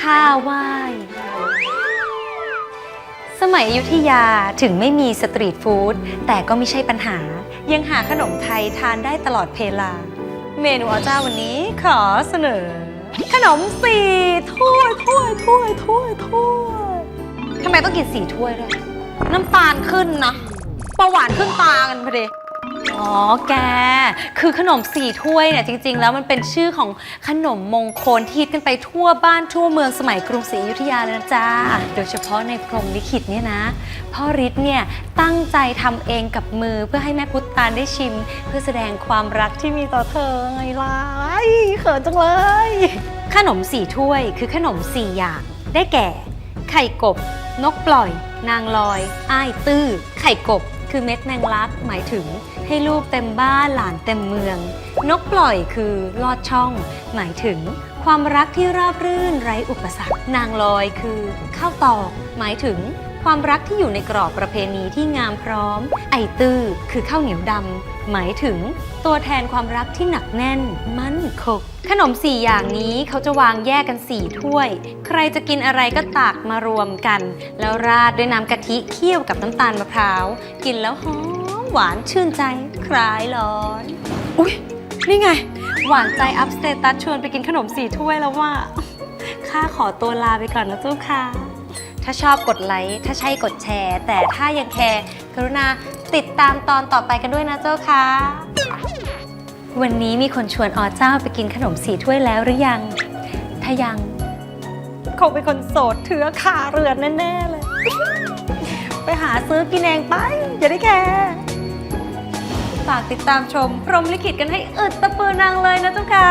ข้าไหว้ สมัยอยุธยาถึงไม่มีสตรีทฟู้ดแต่ก็ไม่ใช่ปัญหา ยังหาขนมไทยทานได้ตลอดเพลา เมนูอาจ้าวันนี้ขอเสนอ ขนมสี่ถ้วยถ้วยถ้วยถ้วยถ้วยทำไมต้องกินสี่ถ้วยด้วย น้ำตาลขึ้นนะประหวานขึ้นตากันพอดี อ๋อ แก คือขนมสี่ถ้วยเนี่ยจริง ๆ แล้วมันเป็นชื่อของขนมมงคลที่ฮิตกันไปทั่วบ้านทั่วเมืองสมัยกรุงศรีอยุธยาเลยนะจ๊ะ โดยเฉพาะในพรหมลิขิตเนี่ยนะ พ่อฤทธิ์เนี่ยตั้งใจทำเองกับมือเพื่อให้แม่พุทธตาลได้ชิม เพื่อแสดงความรักที่มีต่อเธอไงล่ะเขินจังเลย ขนมสี่ถ้วยคือขนมสี่อย่าง ได้แก่ ไข่กบ นกปล่อย นางลอย อ้ายตื้อ ไข่กบ คือเม็ดแมงลักหมายถึงให้ลูกเต็มบ้านหลานเต็มเมือง นกปล่อยคือลอดช่อง หมายถึงความรักที่ราบรื่นไร้อุปสรรค นางลอยคือข้าวตอกหมายถึง ความรักที่อยู่ในกรอบประเพณีที่งามพร้อม ไอตื้อคือข้าวเหนียวดำหมายถึงตัวแทนความรักที่หนักแน่น มั่นคงขนมสี่อย่างนี้เขาจะวางแยกกันสี่ถ้วย ใครจะกินอะไรก็ตักมารวมกัน แล้วราดด้วยน้ำกะทิเคี่ยวกับน้ำตาลมะพร้าว กินแล้วหอมหวานชื่นใจ คลายร้อน อุ๊ย นี่ไง หวานใจอัพสเตตัสชวนไปกินขนมสี่ถ้วยแล้วว่าข้าขอตัวลาไปก่อนนะเจ้าค่ะ ถ้าชอบกดไลค์ ถ้าใช่กดแชร์ แต่ถ้ายังแคร์กรุณาติดตามตอนต่อไปกันด้วยนะเจ้าค่ะ วันนี้มีคนชวนอเจ้าไปกินขนมสีถ้วยแล้วหรือยัง ถ้ายังคงเป็นคนโสดเถือขาเรือนแน่ๆเลย ไปหาซื้อกินเองไป อย่าได้แคร์ฝากติดตามชม พรหมลิขิตกันให้อึดตะปือนางเลยนะเจ้าค่ะ